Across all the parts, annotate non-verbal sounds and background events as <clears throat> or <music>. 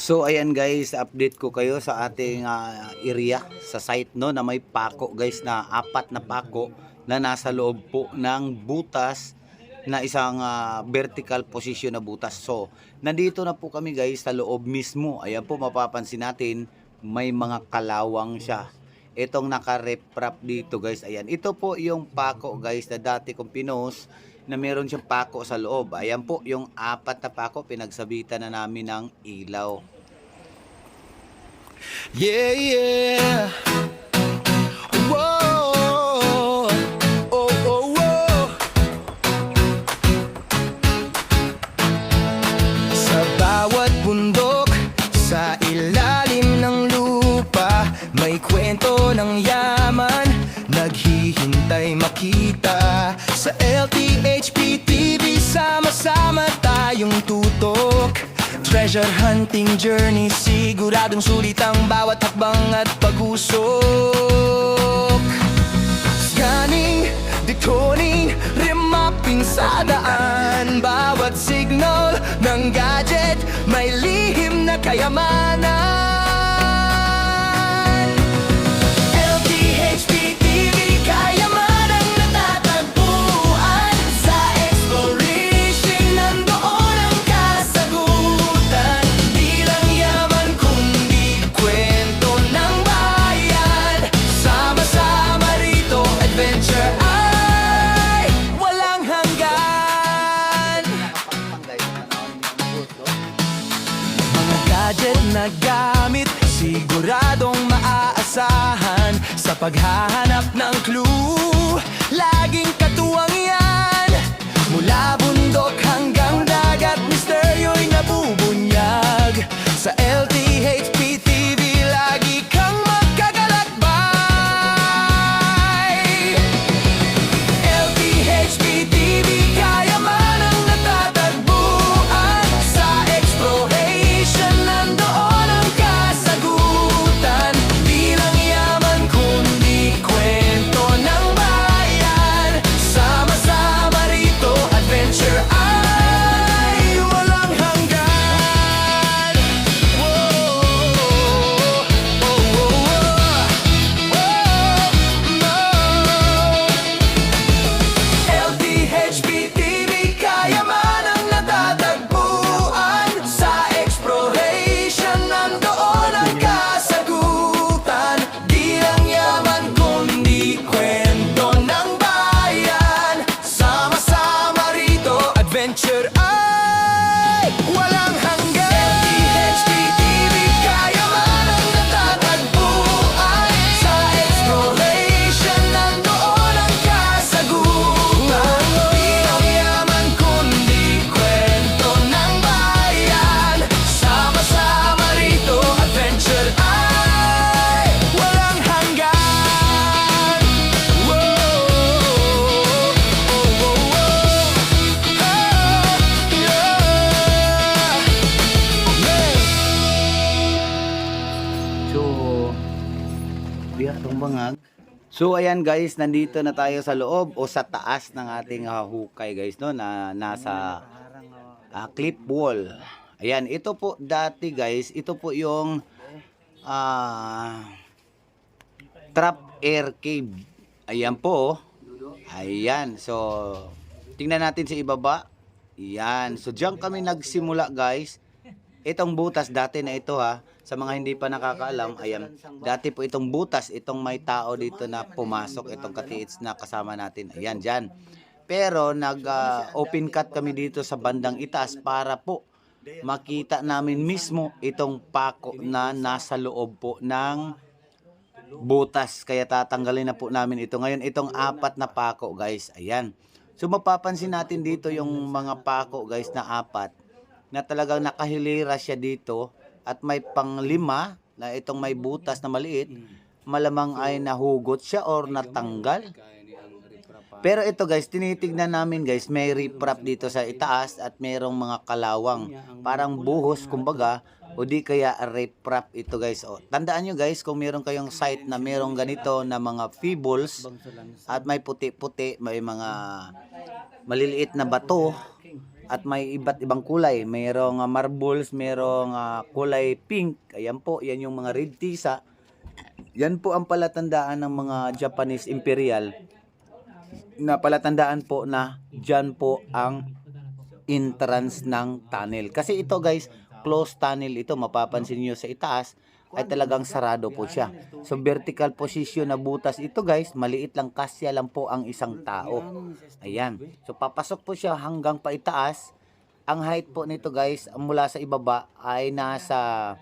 So ayan guys, update ko kayo sa ating ah, area sa site no na may pako guys na apat na pako na nasa loob po ng butas na isang ah, vertical position na butas. So nandito na po kami guys sa loob mismo. Ayan po mapapansin natin may mga kalawang siya. Itong naka-reprap dito guys. Ayan, ito po yung pako guys na dati kong pinost na meron siyang pako sa loob. Ayan po, yung apat na pako, pinagsabitan na namin ng ilaw. Yeah, yeah. Treasure hunting journey, siguradong sulit ang bawat hakbang at pag-usok. Scanning, decoding, remapping sa daan Bawat signal ng gadget may lihim na kayamanan paghahanap So ayan guys, nandito na tayo sa loob o sa taas ng ating ah, hukay guys no na nasa ah, clip wall. Ayan, ito po dati guys, ito po yung ah trap air cave. Ayan po. Ayan. So, tingnan natin sa ibaba. Ayan. So, diyan kami nagsimula, guys. Itong butas dati na ito ha, sa mga hindi pa nakakaalam, ayan, dati po itong butas, itong may tao dito na pumasok, itong katiits na kasama natin. Ayan, dyan. Pero nag-open cut kami dito sa bandang itaas para po makita namin mismo itong pako na nasa loob po ng butas. Kaya tatanggalin na po namin ito. Ngayon, itong apat na pako, guys. Ayan. So, mapapansin natin dito yung mga pako, guys, na apat na talagang nakahilira siya dito at may panglima na itong may butas na maliit malamang ay nahugot siya or natanggal. Pero ito guys tinitignan namin guys may riprap dito sa itaas at mayroong mga kalawang parang buhos kumbaga o di kaya riprap ito guys. O, tandaan nyo guys kung meron kayong site na merong ganito na mga feebles at may puti-puti may mga maliliit na bato at may iba't ibang kulay. Mayroong ah, marbles, mayroong ah, kulay pink. Ayan po, yan yung mga red tisa. Yan po ang palatandaan ng mga Japanese Imperial na palatandaan po na dyan po ang entrance ng tunnel. Kasi ito guys, closed tunnel ito. Mapapansin nyo sa itaas ay talagang sarado po siya. So vertical position na butas ito guys, maliit lang kasya lang po ang isang tao. Ayan. So papasok po siya hanggang pa itaas. Ang height po nito guys, mula sa ibaba ay nasa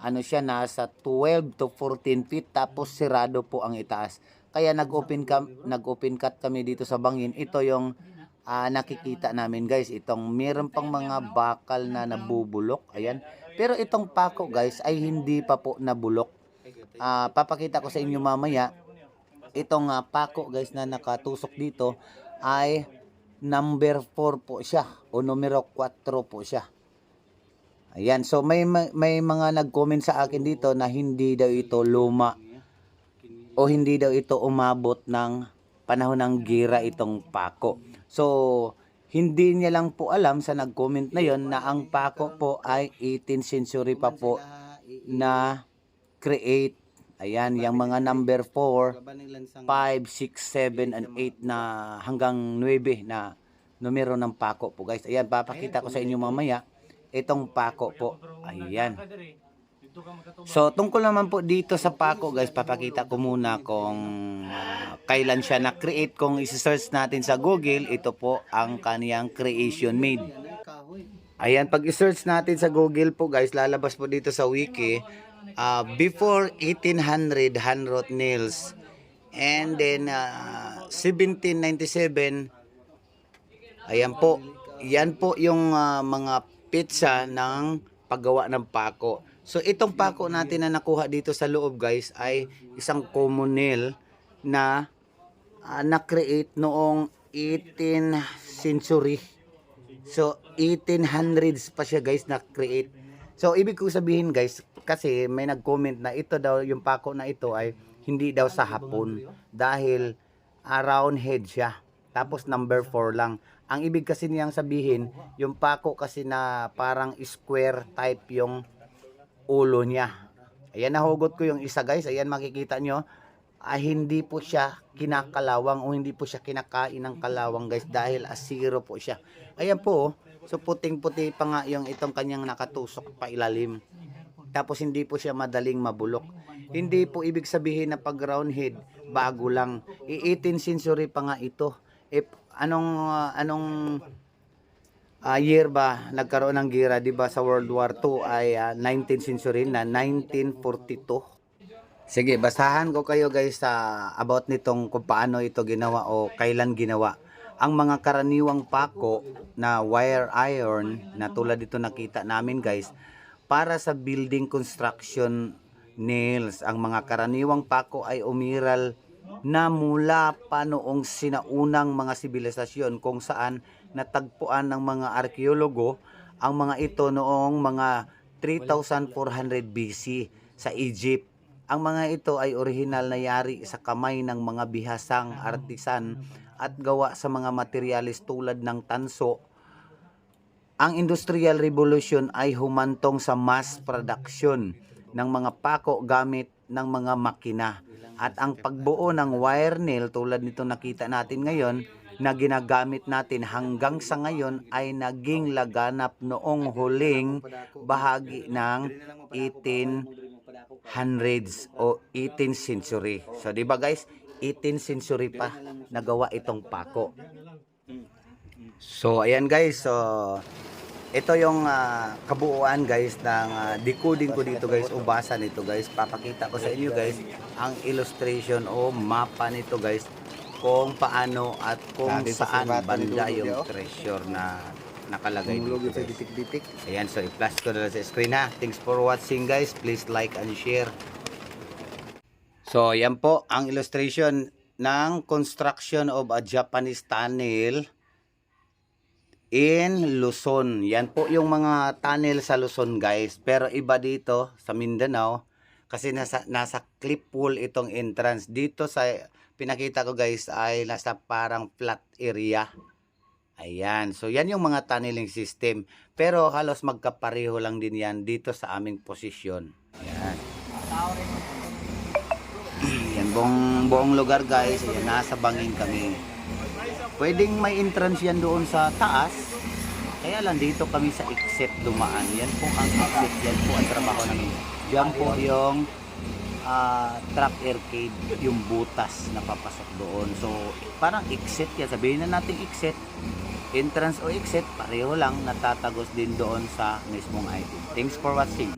ano siya nasa 12 to 14 feet tapos sirado po ang itaas. Kaya nag-open nag-open cut kami dito sa bangin. Ito yung ah, nakikita namin guys. Itong meron pang mga bakal na nabubulok. Ayan. Pero itong pako guys ay hindi pa po nabulok. Ah, papakita ko sa inyo mamaya. Itong ah, pako guys na nakatusok dito ay number 4 po siya o numero 4 po siya. Ayan, so may may mga nag-comment sa akin dito na hindi daw ito luma o hindi daw ito umabot ng panahon ng gira itong pako. So, hindi niya lang po alam sa nag-comment na yon na ang pako po ay 18th century pa po na create. Ayan, yung mga number 4, 5, 6, 7, and 8 na hanggang 9 na numero ng pako po guys. Ayan, papakita ko sa inyo mamaya itong pako po. Ayan. So, tungkol naman po dito sa pako, guys, papakita ko muna kung ah, kailan siya na-create. Kung isi-search natin sa Google, ito po ang kaniyang creation made. Ayan, pag i-search natin sa Google po, guys, lalabas po dito sa wiki, ah, before 1800, Hanrot Nails, and then ah, 1797, Ayan po. Yan po yung ah, mga pizza ng paggawa ng pako. So itong pako natin na nakuha dito sa loob guys ay isang communal na ah, na-create noong 18th century. So 1800s pa siya guys na-create. So ibig ko sabihin guys kasi may nag-comment na ito daw yung pako na ito ay hindi daw sa hapon dahil around head siya. Tapos number 4 lang. Ang ibig kasi niyang sabihin, yung pako kasi na parang square type yung ulo niya. Ayan, nahugot ko yung isa guys. Ayan, makikita nyo. Ah, hindi po siya kinakalawang o hindi po siya kinakain ng kalawang guys dahil asiro po siya. Ayan po. oh. So puting-puti pa nga yung itong kanyang nakatusok pa ilalim. Tapos hindi po siya madaling mabulok. Hindi po ibig sabihin na pag round head, bago lang. I 18th century pa nga ito. If anong ah, anong ah, year ba nagkaroon ng gira, 'di ba sa World War II ay ah, 19th century na 1942. Sige, basahan ko kayo guys sa about nitong kung paano ito ginawa o kailan ginawa. Ang mga karaniwang pako na wire iron na tulad dito nakita namin guys para sa building construction nails. Ang mga karaniwang pako ay umiral na mula pa noong sinaunang mga sibilisasyon kung saan natagpuan ng mga arkeologo ang mga ito noong mga 3400 BC sa Egypt. Ang mga ito ay orihinal na yari sa kamay ng mga bihasang artisan at gawa sa mga materyales tulad ng tanso. Ang Industrial Revolution ay humantong sa mass production ng mga pako gamit ng mga makina. At ang pagbuo ng wire nail tulad nito nakita natin ngayon na ginagamit natin hanggang sa ngayon ay naging laganap noong huling bahagi ng 1800s o 18th century. So, di ba guys, 18th century pa nagawa itong pako. So, ayan guys. So, ito yung ah, kabuuan guys ng ah, decoding ko dito guys o basa nito guys. Papakita ko sa inyo guys ang illustration o mapa nito guys kung paano at kung Natin sa saan ni banda yung di, oh. treasure na nakalagay Tumulog dito. yung sa guys. bitik-bitik. Ayan, so i-flash ko na lang sa screen ha. Thanks for watching guys. Please like and share. So, yan po ang illustration ng construction of a Japanese tunnel in Luzon. Yan po yung mga tunnel sa Luzon guys. Pero iba dito sa Mindanao kasi nasa, nasa clip pool itong entrance. Dito sa pinakita ko guys ay nasa parang flat area. Ayan. So, yan yung mga tunneling system. Pero halos magkapareho lang din yan dito sa aming posisyon. Ayan. <clears throat> Yan buong, buong lugar guys. Ayan, nasa bangin kami. Pwedeng may entrance yan doon sa taas. Kaya lang dito kami sa exit dumaan. Yan po ang exit. Yan po ang trabaho namin. Yan po yung ah, truck arcade, yung butas na papasok doon. So, parang exit yan. Sabihin na natin exit. Entrance o exit, pareho lang natatagos din doon sa mismong item. Thanks for watching.